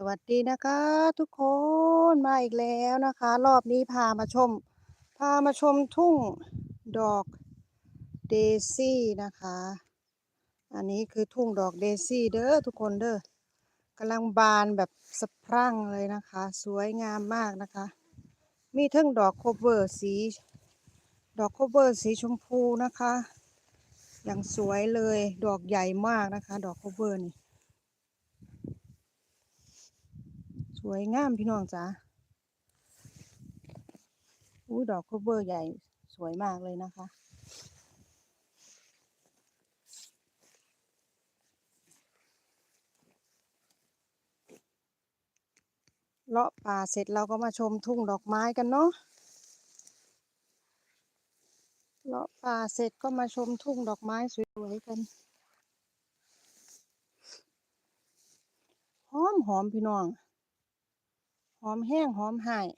สวัสดีนะคะทุกคนมาอีกแล้วนะคะ รอบนี้พามาชม พามาชมทุ่งดอกเดซี่นะคะ อันนี้คือทุ่งดอกเดซี่เด้อทุกคนเด้อกำลังบานแบบสะพรั่งเลยนะคะ สวยงามมากนะคะ มีทั้งดอกโคเวอร์สี ดอกโคเวอร์สีชมพูนะคะ อย่างสวยเลยดอกใหญ่มากนะคะ ดอกโคเวอร์นี่ ส วยงามพี่น้องจ๋าอุ้ดอกโคเวอร์ใหญ่สวยมากเลยนะคะ เลาะป่าเสร็จเราก็มาชมทุ่งดอกไม้กันเนาะ เลาะป่าเสร็จก็มาชมทุ่งดอกไม้สวยๆกันหอมหอมพี่น้อง อมแห้งหอมหาย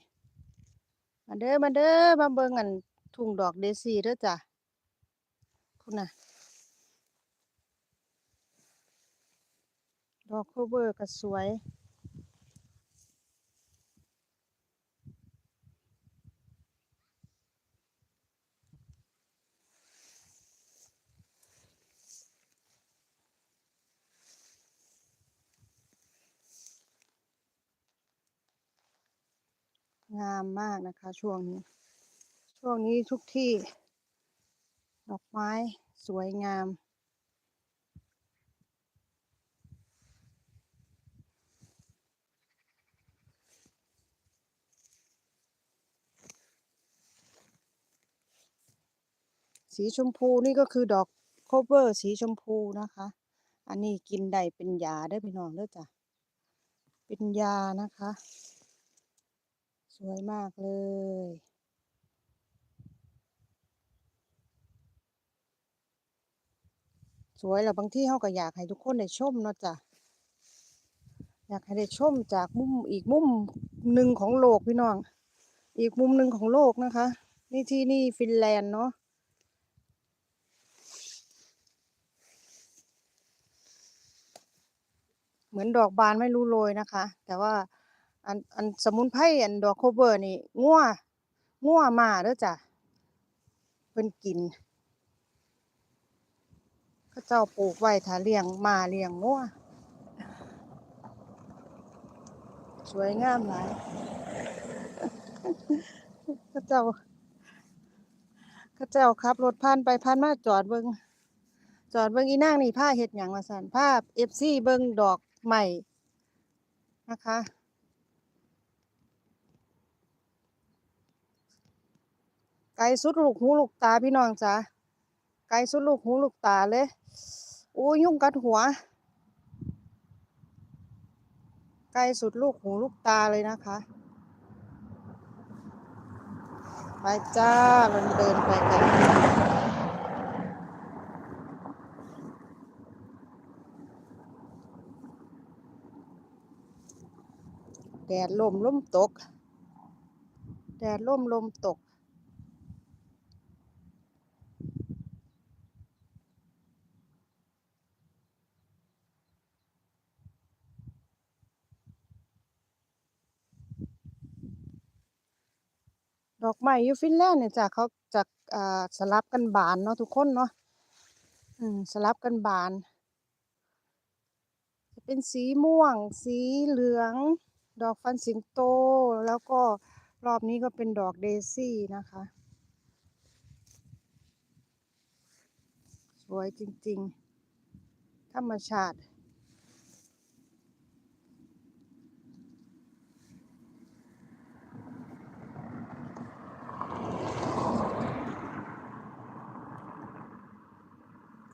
มาเด้อมาเด้อมาเบิ่งอันทุ่งดอกเดซี่เด้อจ้ะคุณน่ะดอกโคเวอร์ก็สวย งามมากนะคะ ช่วงนี้ ช่วงนี้ทุกที่ ดอกไม้สวยงาม สีชมพูนี่ก็คือดอกโคเวอร์สีชมพูนะคะ อันนี้กินได้เป็นยาได้พี่น้องเด้อจ้ะ เป็นยานะคะ สวยมากเลย สวยแล้วบางที่เขาก็อยากให้ทุกคนได้ชมเนาะจ้ะอยากให้ได้ชมจากมุมอีกมุมหนึ่งของโลกพี่น้อง อีกมุมหนึ่งของโลกนะคะ นี่ที่นี่ฟินแลนด์เนาะเหมือนดอกบานไม่รู้โรยนะคะ แต่ว่า อันอันสมุนไพรอันดอกโคเวอร์นี่งัวงัวมาเด้อจ้ะเพิ่นกินเขาเจ้าปลูกไว้ถ้าเลี้ยงมาเลี้ยงงัวสวยงามหลายเขาเจ้าเขาเจ้าขับรถผ่านไปผ่านมาจอดเบิงจอดเบิงอีนางนี่ผ้าเฮ็ดหยังว่าซั่นผ้า FC เบิงดอกใหม่นะคะ ไกลสุดลูกหูลูกตาพี่น้องจ้ะไกลสุดลูกหูลูกตาเลยโอ้ยยุ่งกัดหัว ไกลสุดลูกหูลูกตาเลยนะคะ ไปจ้ามันเดินไปกันแดดลมลมตก แดดลมลมตก อกไม้อยู่ฟินแลนด์เนี่ยจ้ะเขาจะอ่าสลับกันบานเนาะทุกคนเนาะอืมสลับกันบาน จะเป็นสีม่วง สีเหลือง ดอกฟันสิงโต แล้วก็รอบนี้ก็เป็นดอกเดซี่นะคะ สวยจริง ๆ ธรรมชาติ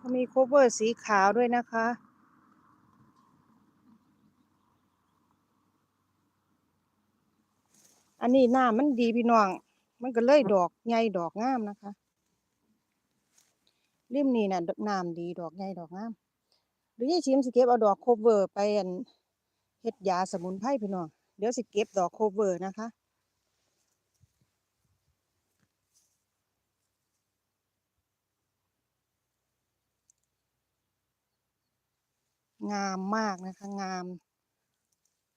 เขามีโคเวอร์สีขาวด้วยนะคะ อันนี้หน้ามันดีพี่น้อง มันก็เลยดอกใหญ่ดอกงามนะคะริมนี่น่ะน้ำดีดอกใหญ่ดอกงามเดี๋ยายชิมสิเก็บเอาดอกโคเวอร์ไปอันเฮ็ดยาสมุนไพรพี่น้อง เดี๋ยวสิเก็บดอกโคเวอร์นะคะ งามมากนะคะ งาม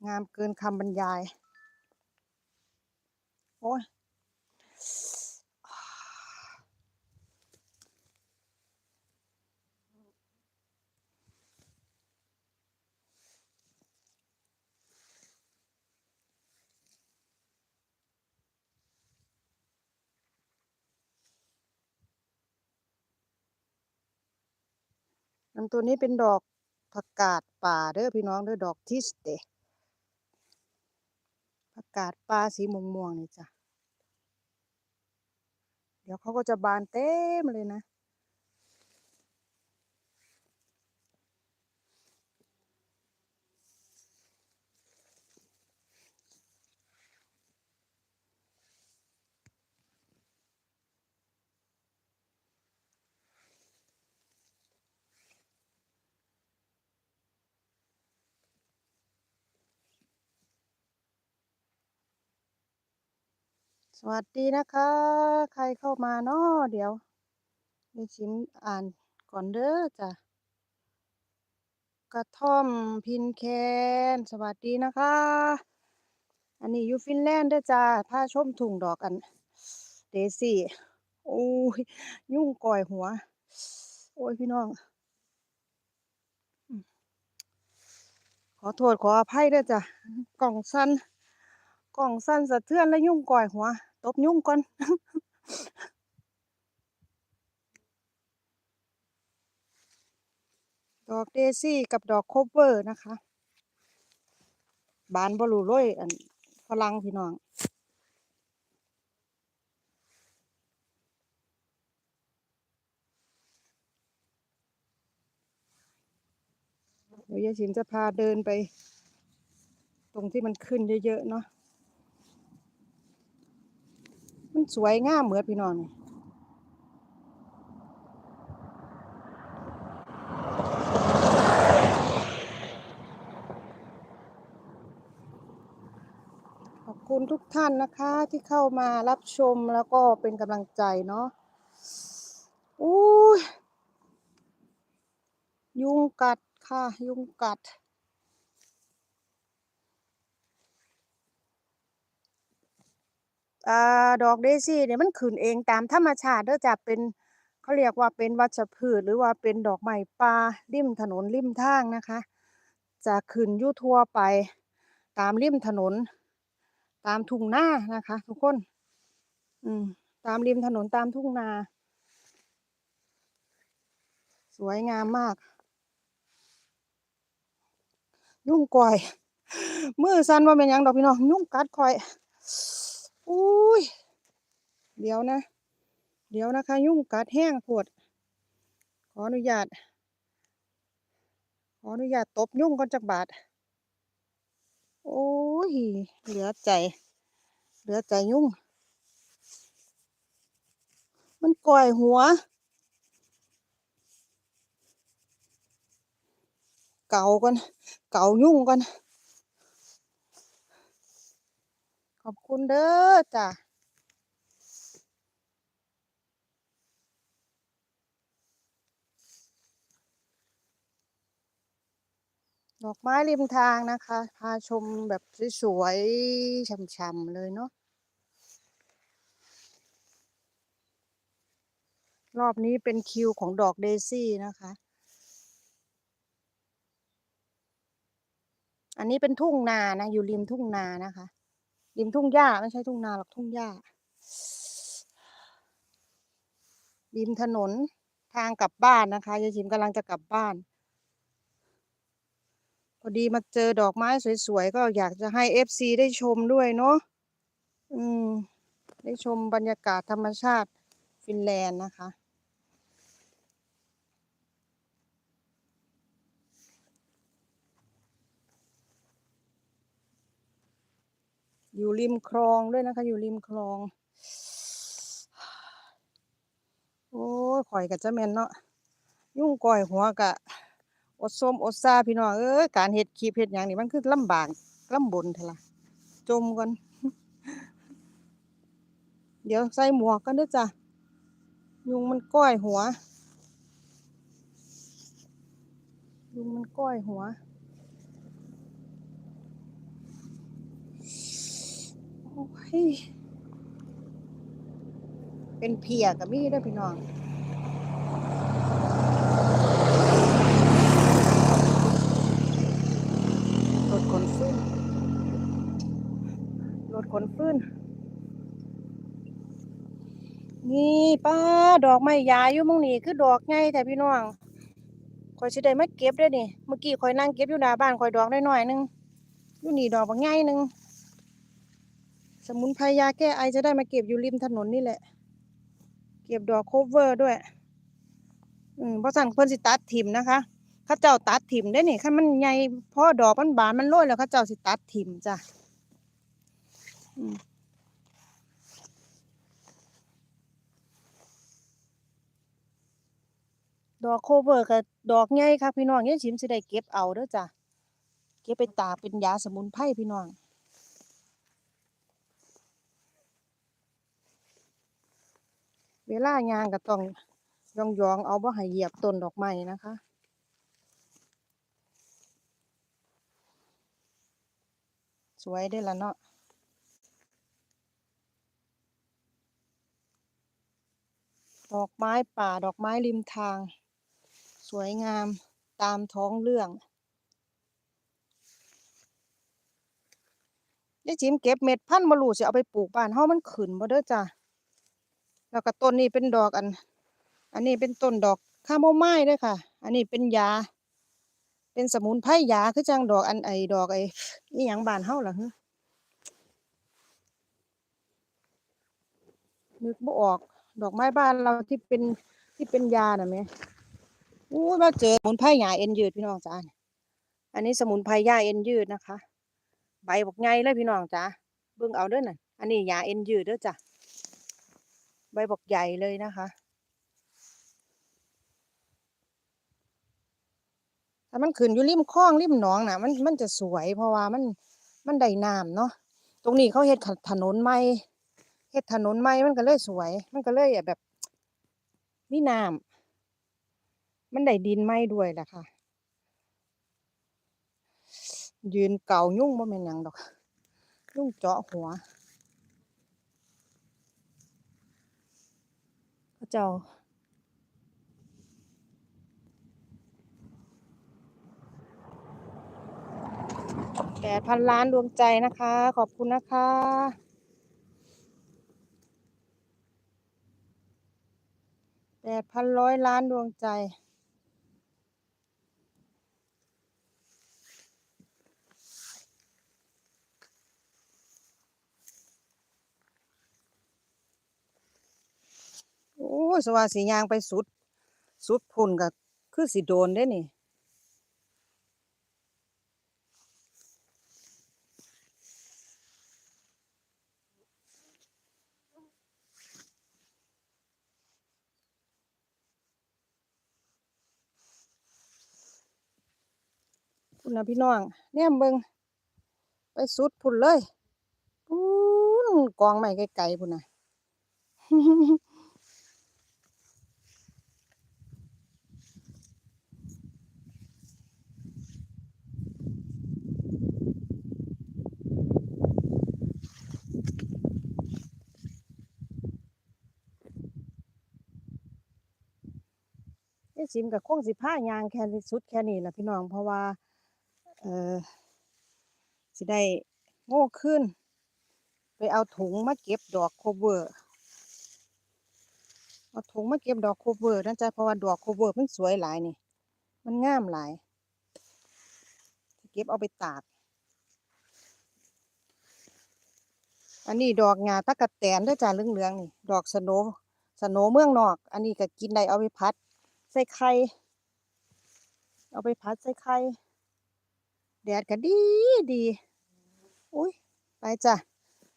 งามเกินคำบรรยาย โอ้ยอันตัวนี้เป็นดอก ผักกาดป่าเด้อพี่น้องเด้อดอกทิสเตผักกาดป่าสีม่วงๆนี่จ้ะ เดี๋ยวเขาก็จะบานเต็มเลยนะ สวัสดีนะคะ ใครเข้ามาเนาะเดี๋ยวไปชิมอ่านก่อนเด้อจ้ะกระท่อมพินแคน สวัสดีนะคะ อันนี้อยู่ฟินแลนด์เด้อจ้าพาชมทุ่งดอกกัน เดซี่โอ้ยยุ่งก่อยหัว โอ้ยพี่น้อง ขอโทษขออภัยเด้อจ้ะ กล่องสั้นกล่องสั้นสะเทือนและยุ่งก่อยหัว บยุ่งก่อนดอกเดซี่กับดอกโคเวอร์นะคะ บานบรูโรยอันฝรั่งพี่น้อง เดี๋ยวยายชิมจะพาเดินไป ตรงที่มันขึ้นเยอะ ๆ เนาะ มันสวยงามเหมือนพี่น้องนี่ขอบคุณทุกท่านนะคะที่เข้ามารับชมแล้วก็เป็นกำลังใจเนาะอุ้ยยุงกัดค่ะ ยุงกัด อดอกเดซี่เนี่ยมันขึ้นเองตามธรรมชาติเด้อจ้ะเป็นเขาเรียกว่าเป็นวัชพืชหรือว่าเป็นดอกไม้ป่าริมถนนริมทางนะคะ จะขึ้นยู่ทั่วไปตามริมถนน ตามทุ่งนานะคะ ทุกคน อืมตามริมถนนตามทุ่งนา สวยงามมาก ยุ่งก่อย มือสั่นว่าเป็นยังดอกพี่น้องยุ่งกัดคอย อุ้ย เดี๋ยวนะ เดี๋ยวนะคะ ยุ่งกัดแห้งปวด ขออนุญาต ขออนุญาตตบยุ่งก่อนจักบาท โอ้ย เหลือใจ เหลือใจยุ่ง มันก่อยหัว เก่าก่อนเก่ายุ่งก่อน ข อบคุณเด้อจ้ะดอกไม้ริมทางนะคะ พาชมแบบสวยๆช่ำๆเลยเนาะรอบนี้เป็นคิวของดอกเดซี่นะคะ อันนี้เป็นทุ่งนานะ อยู่ริมทุ่งนานะคะ ริมทุ่งหญ้าไม่ใช่ทุ่งนาหรอกทุ่งหญ้าริมถนนทางกลับบ้านนะคะยายชิมกำลังจะกลับบ้าน พอดีมาเจอดอกไม้สวยๆ ก็อยากจะให้เอฟซีได้ชมด้วยเนาะอืม ได้ชมบรรยากาศธรรมชาติฟินแลนด์นะคะ อยู่ริมคลองด้วยนะคะ อยู่ริมคลอง โอ้ยข่อยกับจะแมนเนาะยุ่งก่อยหัวกะอดส้มอดซาพี่น้องเอ้ยการเฮ็ดคลิปเฮ็ดหยังนี่มันคือลำบากลำบนเถอะล่ะจมก่อนเดี๋ยวใส่หมวกกันด้อจ้ะยุงมันก้อยหัว ยุงมันก้อยหัว โอ้ย เป็นเพียกับมีเด้วยพี่น้องรถขนฟื้นรถขนฟื้นนี่ป้าดอกไม้ยาอยู่หมองนี่คือดอกไงแต่พี่น้องคอยสิได้มาเก็บได้นี่ เมื่อกี้คอยนั่งเก็บอยู่หน้าบ้านคอยดอกได้หน้อยนึงอยู่นี่ดอกบางไงนึง สมุนไพรยาแก้ไอจะได้มาเก็บอยู่ริมถนนนี่แหละ เก็บดอกโคเวอร์ด้วย อืมเพราะสั่งเพิ่นสิตัดถิ่มนะคะข้าเจ้าตัดถิ่มได้นี่คันมันใหญ่พอดอกมันบานมันโรยแล้วข้าเจ้าสิตัดถิ่มจ้ะอืมดอกโคเวอร์กับดอกใหญ่ค่ะพี่น้องยังชิมสิได้เก็บเอาเด้อจ้ะ เก็บไปตากเป็นยาสมุนไพรพี่น้อง เวลายางก็ต้องยองยองๆเอาบ่ให้เหยียบต้นดอกไม้นะคะ สวยได้ละเนาะดอกไม้ป่าดอกไม้ริมทาง สวยงามตามท้องเรื่องยายจิมเก็บเม็ดพันธุ์บ่รู้สิเอาไปปลูกบ้านเฮามันขึ้นบ่เด้อจ้ะ แล้วก็ต้นนี้เป็นดอกอัน อันนี้เป็นต้นดอกคาโมไมล์ด้วยค่ะ อันนี้เป็นยา เป็นสมุนไพรยาคือจังดอกอันไอดอกไอนี่หยังบานเฮาล่ะฮะนึกบ่ออก ดอกไม้บ้านเราที่เป็นที่เป็นยาน่ะแหม่อู้ยมาเจอสมุนไพรหญ้าเอ็นยืดพี่น้องจ้าอันนี้สมุนไพรหญ้าเอ็นยืดนะคะ ใบบอกไงเลยพี่น้องจ้าเบิ่งเอาเด้อน่ะอันนี้หญ้าเอ็นยืดเด้อจ้ะ ใบบอกใหญ่เลยนะคะ ถ้ามันขึ้นอยู่ริมคลองริมหนองน่ะมันมันจะสวยเพราะว่ามันมันได้น้ำเนาะ ตรงนี้เขาเฮ็ดถนนใหม่เฮ็ดถนนใหม่มันก็เลยสวย มันก็เลยแบบมีน้ำมันได้ดินใหม่ด้วยแหละค่ะ ยืนเก่ายุ่งบ่แม่นหยังดอก ยุ่งเจาะหัว พระ เจ้า แปดพันล้านดวงใจนะคะ ขอบคุณนะคะแปดพันร้อยล้านดวงใจ โอ้ ยสว่าสียางไปสุด สุดพุ่นก็คือสิโดนได้นี่พุ่นนะพี่น้องแนมเบิงไปสุดพุ่นเลยพุ่นกองไม้ไกลๆพุ่นนะ ไอ้สิมกับคงสิผ้ายางแค่สุดแค่นี้แหละพี่น้องเพราะว่า เออสิได้โง่ขึ้น ไปเอาถุงมาเก็บดอกโคเวอร์เอาถุงมาเก็บดอกโคเวอร์นะจ๊ะเพราะว่าดอกโคเวอร์มันสวยหลายนี่ มันงามหลายเก็บเอาไปตากอันนี้ดอกงาตะกะแตนด้อจ้าเหลืองๆนี่ ดอกสโนสโนเมืองนอก อันนี้ก็กินได้เอาไปพัด ใส่ไข่ เอาไปพัดใส่ไข่ แดดก็ดีดีอุ้ยไปจ้ะ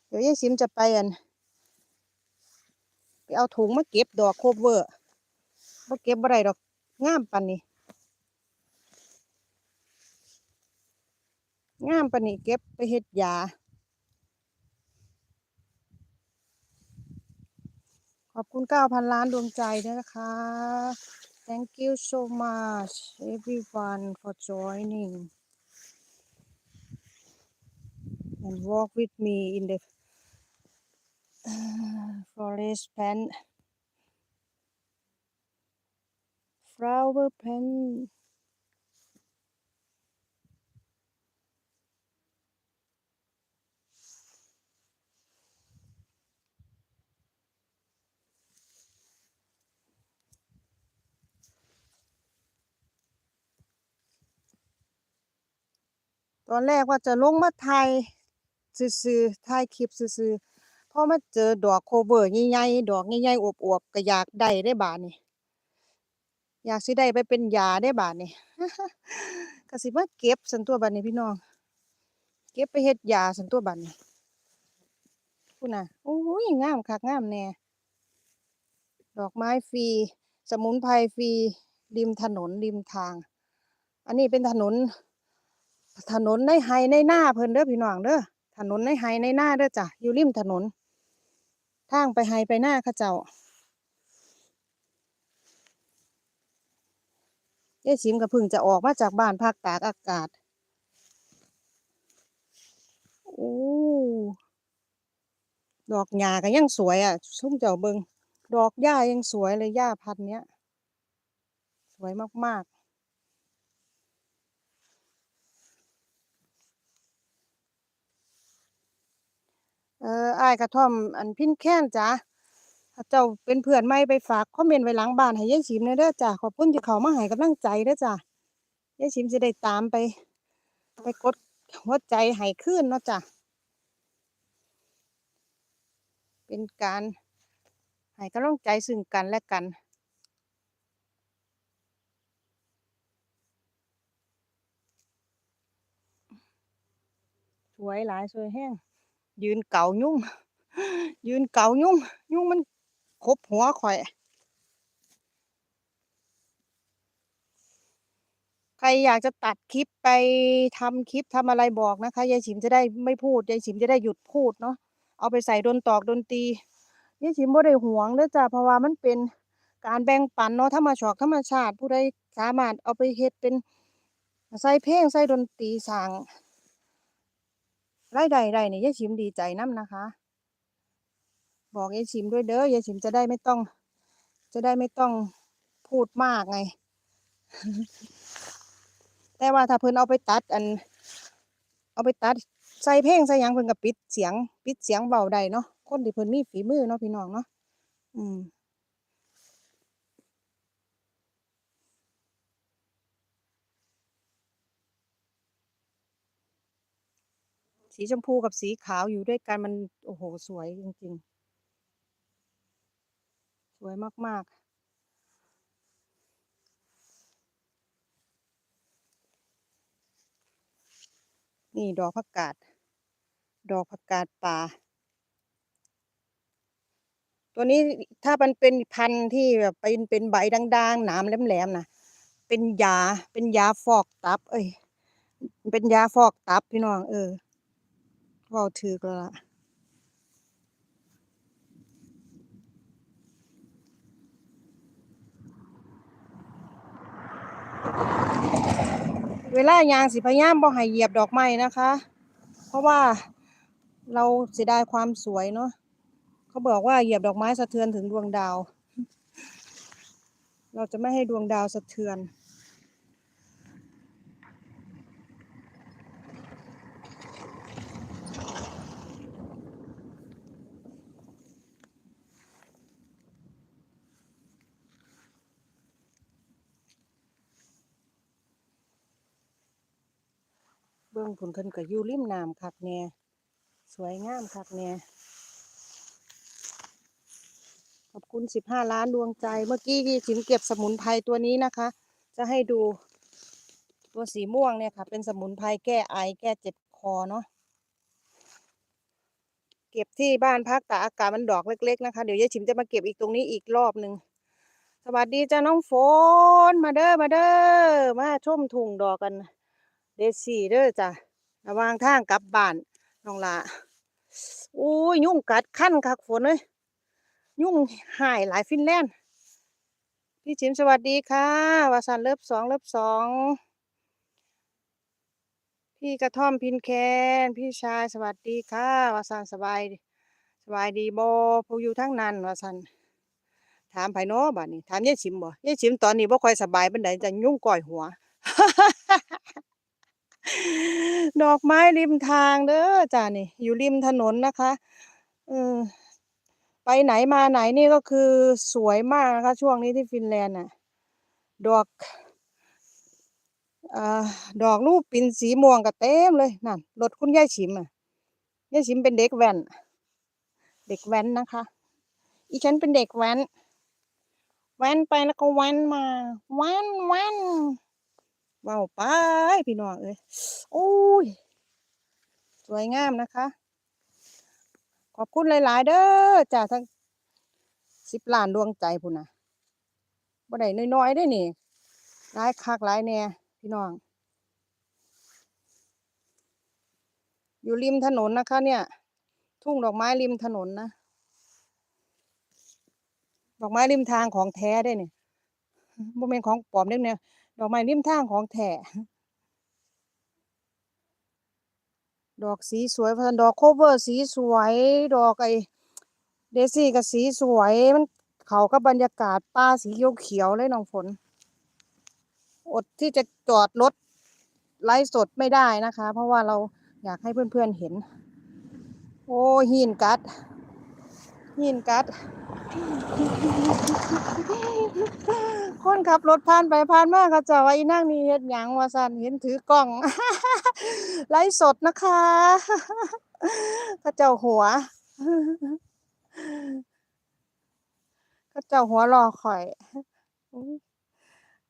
เดี๋ยวยายซิมจะไปอัน ไปเอาถุงมาเก็บดอกโคเวอร์มาเก็บบ่ได้ดอกงามปันนี้งามปันนี้เก็บไปเฮ็ดยาขอบคุณเก้าพันล้านดวงใจนะคะ Thank you so much everyone for joining. And walk with me in the forest pen, flower plant ตอนแรกว่าจะลงมาถ่ายซื่อๆถ่ายคลิปซื่อๆพอมาเจอดอกโคเวอร์ใหญ่ๆดอกใหญ่ๆอวบๆก็อยากได้ได้บาดนี้อยากสิได้ไปเป็นยาได้บาดนี้ก็สิมาเก็บสันตัวบัดนี้พี่น้อง เก็บไปเฮ็ดยาสันตัวบัดนี้พูดน่ะโอ้ยงามคักงามแน่ดอกไม้ฟรี สมุนไพรฟรีริมถนนริมทาง อันนี้เป็นถนน ถนนในไฮในหน้าเพิ่นเด้อพี่น้องเด้อถนนในไฮในหน้าเด้อจ้ะอยู่ริมถนน ทางไปไฮไปหน้าเขาเจ้ายายสิมก็เพิ่งจะออกมาจากบ้านภาคตากอากาศโอ้ดอกหญ้าก็ยังสวยอะซุ่มเจ้าเบิงดอกหญ้ายังสวยเลยหญ้าพันเนี้ย สวยมากๆ เอออ้ายกระท่อมอันพินแค้นจ้ะถ้าเจ้าเป็นเพื่อนใหม่ไปฝากคอมเมนต์ไว้หลังบ้านให้ยายฉิมหน่อยเด้อจ้ะขอบคุณที่เขามาให้กำลังใจเด้อจ้ะยายฉิมจะได้ตามไป ไปกดหัวใจให้ขึ้นเนาะจ้ะเป็นการให้กำลังใจซึ่งกันและกันสวยหลายสวยแห้ง ยืนเก่ายุ่ง ยืนเก่ายุ่ง ยุ่งมันคบหัวข่อย ใครอยากจะตัดคลิปไปทำคลิปทำอะไรบอกนะคะยายฉิมจะได้ไม่พูดยายฉิมจะได้หยุดพูดเนาะเอาไปใส่ดนตอกดนตรียายฉิมบ่ได้หวงเด้อจ้ะเพราะว่ามันเป็นการแบ่งปันเนาะธรรมชาติธรรมชาติ ผู้ใดสามารถเอาไปเฮ็ดเป็นใส่เพลงใส่ดนตรีสร้างรายได้ได้เนี่ยยายฉิมดีใจนํนะคะ บอกยายฉิมด้วยเด้อยายฉิมจะได้ไม่ต้อง จะได้ไม่ต้องพูดมากไง แต่ว่าถ้าเพิ่นเอาไปตัดอัน เอาไปตัดใส่เพลงใส่ยังเพิ่นก็ปิดเสียง ปิดเสียงเบาได้เนาะคนที่เพิ่นมีฝีมือเนาะพี่น้องเนาะอืม สีชมพูกับสีขาวอยู่ด้วยกันมันโอ้โหสวยจริงๆ สวยมากๆนี่ดอกผักกาด ดอกผักกาดป่า ตัวนี้ถ้ามันเป็นพันธุ์ที่แบบเป็นเป็นใบด่างๆ หนามแหลมๆนะเป็นยา เป็นยาฟอกตับ เอ้ย เป็นยาฟอกตับพี่น้องเออ เว้าถูกแล้วล่ะเวลายางสิพยายามบ่ให้เหยียบดอกไม้นะคะ เพราะว่าเราเสียดายความสวยเนาะเขาบอกว่าเหยียบดอกไม้สะเทือนถึงดวงดาว เราจะไม่ให้ดวงดาวสะเทือน เบื้องผุนเพิ่นก็อยู่ริมน้ำคักแน่สวยงามคักแน่ขอบคุณสิบห้าล้านดวงใจ เมื่อกี้ที่ถิมเก็บสมุนไพรตัวนี้นะคะ จะให้ดูตัวสีม่วงเนี่ยค่ะ เป็นสมุนไพรแก้ไอแก้เจ็บคอเนาะเก็บที่บ้านพักตากอากาศมันดอกเล็ก ๆ นะคะ เดี๋ยวยายฉิมจะมาเก็บอีกตรงนี้อีกรอบหนึ่งสวัสดีจ้าน้องฝนมาเด้อมาเด้อมาชมทุ่งดอกกัน เดซี่เด้อจ้ะระวางทางกลับบ้านน้องละอู้ยยุ่งกัดขั้นคักฝนเลยยุ่งหายหลายฟินแลนด์พี่ชิมสวัสดีค่ะวาสันเลิฟสองเลิฟสองพี่กระท่อมพินแคนพี่ชายสวัสดีค่ะวาสันสบายสบายดีบ่ผู้อยู่ทั้งนั้นวาซั่นถามไผเนาะบัดนี้ถามยายฉิมบ่ยายฉิมตอนนี้บ่ค่อยสบายเปานใดจะยุ่งก้อยหัว ดอกไม้ริมทางเด้อจ้านี่ อยู่ริมถนนนะคะเออไปไหนมาไหนนี่ก็คือสวยมากนะคะ ช่วงนี้ที่ฟินแลนด์น่ะ ดอกอ่าดอกลูกปิ่นสีม่วงก็เต็มเลยนั่นรถคุณยายฉิมอะยายฉิมเป็นเด็กแว้นเด็กแว้นนะคะ อีฉันเป็นเด็กแว้นแว้นไปแล้วก็แว้นมาแว้นแว้น ว้าวไปพี่น้องเอ้ยโอ้ย สวยงามนะคะ ขอบคุณหลาย ๆ เด้อจากทั้งสิบล้านดวงใจพุ่นนะบ่ได้น้อยๆได้นี่หลายคักหลายแน่พี่น้อง อยู่ริมถนนนะคะ เนี่ย ทุ่งดอกไม้ริมถนนนะ ดอกไม้ริมทางของแท้ได้เนี่ยบ่แม่นของปลอมเด้เนี่ย ดอกไม้ริมทางของแท้ดอกสีสวยพันดอกโคเวอร์สีสวย ดอกไอเดซี่ก็สีสวยมันเขากับบรรยากาศป่าสีเขียวๆเลยน้องฝน อดที่จะจอดรถไลฟ์สดไม่ได้นะคะ เพราะว่าเราอยากให้เพื่อนๆเห็น โอ้หินกัด หินกัด คนขับรถผ่านไปผ่านมาเขาเจะว่าอีนั่งนี่เฮ็ดหยังว่าซันเห็นถือกล้อง ไลฟ์สดนะคะเขาเจ้าหัวเขาเจ้าหัวรอข่อย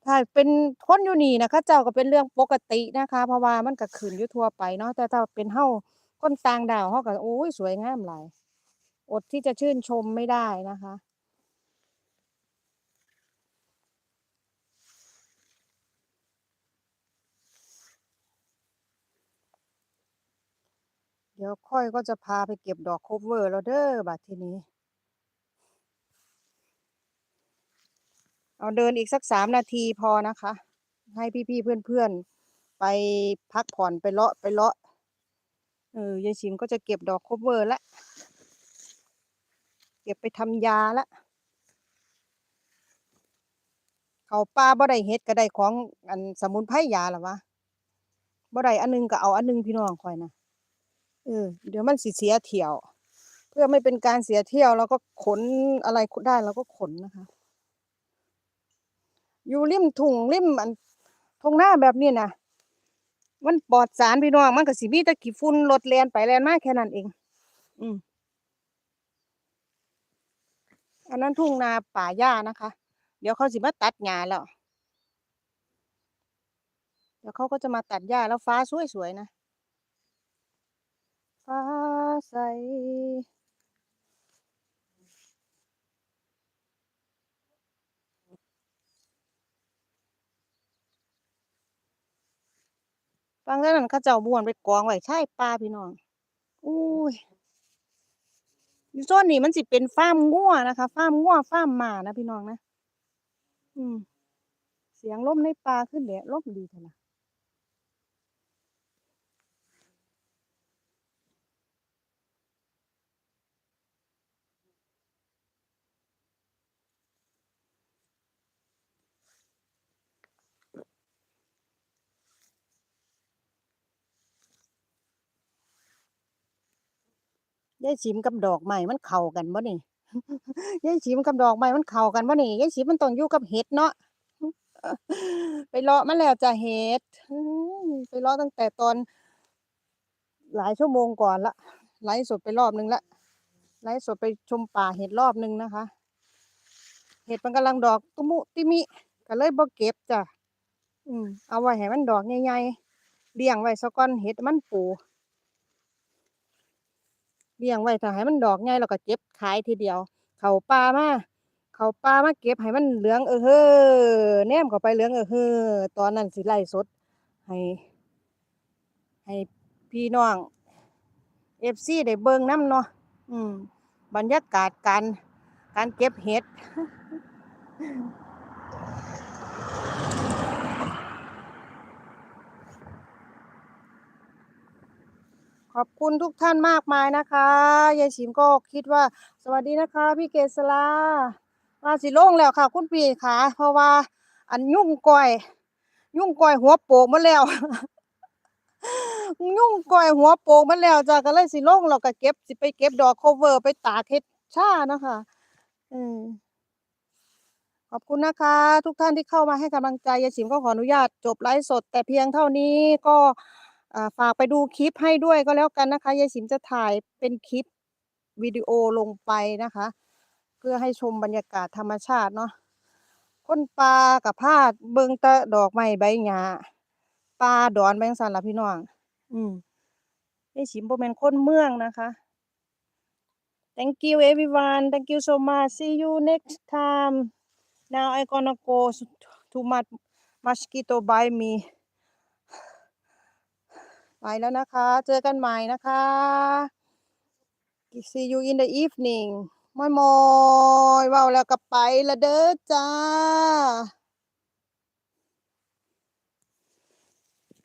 ถ้าเป็นคนอยู่นี่นะเขาเจ้าก็เป็นเรื่องปกตินะคะ เพราะว่ามันก็ขึ้นอยู่ทั่วไปเนาะแต่ถ้าเป็นเฮาคนต่างดาวเฮาก็โอ้ยสวยงามหลาย อดที่จะชื่นชมไม่ได้นะคะ เดี๋ยวค่อยก็จะพาไปเก็บดอกโคเวอร์แล้วเด้อบัดทีนี้ เอาเดินอีกสักสามนาทีพอนะคะ ให้พี่ๆเพื่อนๆ ไปพักผ่อนไปเลาะไปเลาะเออยายชิมก็จะเก็บดอกโคเวอร์ละ เก็บไปทำยาละเขาป้าบ่ได้เฮ็ดก็ได้ของอันสมุนไพรยาหรอวะบ่ได้อันหนึงก็เอาอันหนึงพี่น้องคอยนะเออเดี๋ยวมันสิเสียเที่ยว เพื่อไม่เป็นการเสียเที่ยวเราก็ขนอะไรได้เราก็ขนนะคะ อยู่ริมทุ่งริมอันทุ่งนาแบบนี้นะมันปลอดสารพี่น้องมันก็สิมีต่ขี้ฝุ่นรถแลนไปแลนมาแค่นั้นเอง อืม อันนั้นทุ่งนาป่าหญ้านะคะ เดี๋ยวเขาสิมาตัดหญ้าแล้ว เดี๋ยวเขาก็จะมาตัดหญ้าแล้วฟ้าสวยๆนะ ฟ้าใสฟังแล้วนั่นเขาเจ้าบวนไปกองไว้ใช่ปลาพี่น้อง อุ้ย อยู่โซนนี้มันสิเป็นฟาร์มงัวนะคะฟาร์มงัวฟาร์มหมานะพี่น้องนะอืม เสียงลมในปลาขึ้นเดี๋ยวลมดีเถอะนะ ยายฉิมกับดอกไม้มันเข้ากันบ่นี่ยายฉิมกับดอกไม้มันเข้ากันบ่นี่ยายฉิมมันต้องอยู่กับเห็ดเนาะไปเลาะมาแล้วจะเห็ดไปเลาะตั้งแต่ตอน หลายชั่วโมงก่อนละไลฟ์สดไปรอบนึงละไลฟ์สดไปชมป่าเห็ดรอบนึงนะคะ เห็ดมันกำลังดอกตุมุติมิก็เลยบ่เก็บจ้ะอืมเอาไว้ให้มันดอกใหญ่ๆเลี้ยงไว้ซะก่อนเห็ดมันปู เลี้ยงไว้ถ้าให้มันดอกใหญ่แล้วก็เก็บขายทีเดียว เขาป่ามาเขาป่ามาเก็บให้มันเหลืองเออเฮ้อแนมเข้าไปเหลืองเออเฮ้อตอนนั้นสิไลฟ์สด ให้ ให้พี่น้อง FC ได้เบิ่งน้ำเนาะอืม บรรยากาศการการเก็บเห็ด ขอบคุณทุกท่านมากมายนะคะยายฉิมก็คิดว่า สวัสดีนะคะ พี่เกษรามาสิลงแล้วค่ะ คุณพี่ค่ะ เพราะว่าอันยุ่งก่อย ยุ่งก่อยหัวโปกมาแล้ว ยุ่งก่อยหัวโปกมาแล้วจ้ะก็เลยสิลงเราก็เก็บสิไปเก็บดอกโคเวอร์ไปตากเฮ็ดชานะคะอืมขอบคุณนะคะ ทุกท่านที่เข้ามาให้กำลังใจยายฉิมก็ขออนุญาตจบไลฟ์สด แต่เพียงเท่านี้ก็ ฝากไปดูคลิปให้ด้วยก็แล้วกันนะคะยายฉิมจะถ่ายเป็นคลิปวิดีโอลงไปนะคะ เพื่อให้ชมบรรยากาศธรรมชาติเนาะคนปลากับพาดเบิงตะดอกไม้ใบหญ้าปลาดอนแบงสันละพี่น้อง อืมยายฉิมบ่แมนคนเมืองนะคะ Thank you everyone. Thank you so much. See you next time. Now I gonna go to my mosquito bite me. ไปแล้วนะคะ เจอกันใหม่นะคะ See you in the evening มอยมอยเว้าแล้วก็ไปละเด้อจ้า